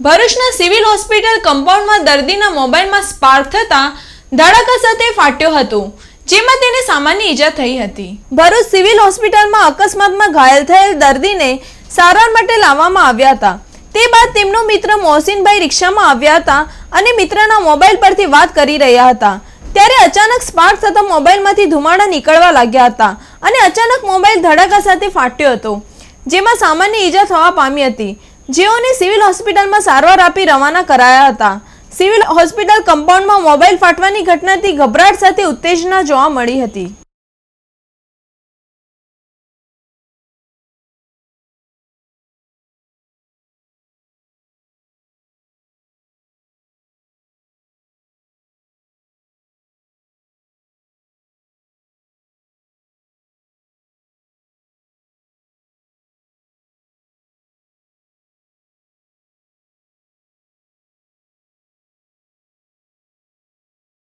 ભરૂચના civil hospital કમ્પાઉન્ડમાં દર્દીના મોબાઈલમાં સ્પાર્ક થતાં ધડાકા સાથે ફાટ્યો હતો, જેમાં તેને સામાન્ય ઈજા થઈ હતી. ભરૂચ સિવિલ હોસ્પિટલમાં અકસ્માતમાં ઘાયલ થયેલ દર્દીને સારવાર માટે લાવવામાં આવ્યા હતા. તે બાદ તેમનો મિત્ર મોહસિનભાઈ રિક્ષામાં આવ્યા હતા અને મિત્રના મોબાઈલ પરથી વાત કરી રહ્યા હતા. ત્યારે અચાનક સ્પાર્ક થતા મોબાઈલમાંથી ધુમાડા નીકળવા લાગ્યા હતા અને અચાનક મોબાઈલ ધડાકા સાથે ફાટ્યો હતો, જેમાં સામાન્ય ઈજા થવા પામી હતી. જેઓને સિવિલ હોસ્પિટલમાં સારવાર આપી રવાના કરાયા હતા. સિવિલ હોસ્પિટલ કમ્પાઉન્ડમાં મોબાઈલ ફાટવાની ઘટનાથી ગભરાટ સાથે ઉત્તેજના જોવા મળી હતી.